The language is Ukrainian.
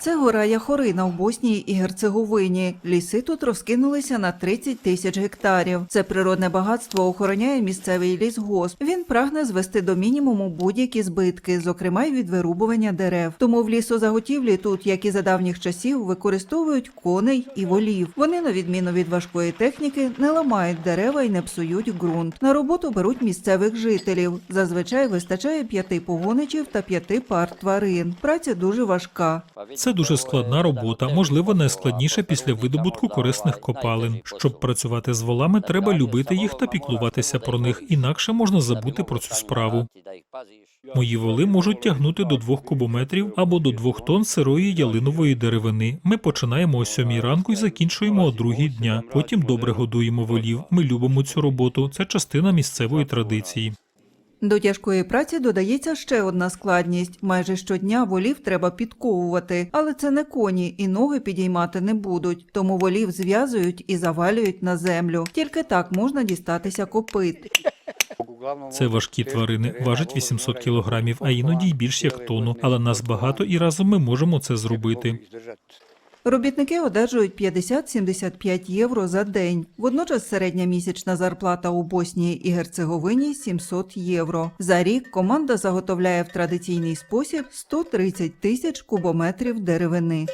Це гора Яхорина в Боснії і Герцеговині. Ліси тут розкинулися на 30 тисяч гектарів. Це природне багатство охороняє місцевий лісгосп. Він прагне звести до мінімуму будь-які збитки, зокрема й від вирубування дерев. Тому в лісозаготівлі тут, як і за давніх часів, використовують коней і волів. Вони, на відміну від важкої техніки, не ламають дерева і не псують ґрунт. На роботу беруть місцевих жителів. Зазвичай вистачає п'яти погоничів та п'яти пар тварин. Праця дуже важка. Це дуже складна робота, можливо, найскладніша після видобутку корисних копалин. Щоб працювати з волами, треба любити їх та піклуватися про них, інакше можна забути про цю справу. Мої воли можуть тягнути до двох кубометрів або до двох тонн сирої ялинової деревини. Ми починаємо о сьомій ранку і закінчуємо о другій дня. Потім добре годуємо волів. Ми любимо цю роботу. Це частина місцевої традиції. До тяжкої праці додається ще одна складність. Майже щодня волів треба підковувати, але це не коні і ноги підіймати не будуть, тому волів зв'язують і завалюють на землю. Тільки так можна дістатися копит. Це важкі тварини, важать 800 кілограмів, а іноді й більш як тонну. Але нас багато і разом ми можемо це зробити. Робітники одержують 50-75 євро за день. Водночас середня місячна зарплата у Боснії і Герцеговині 700 євро. За рік команда заготовляє в традиційний спосіб 130 тисяч кубометрів деревини.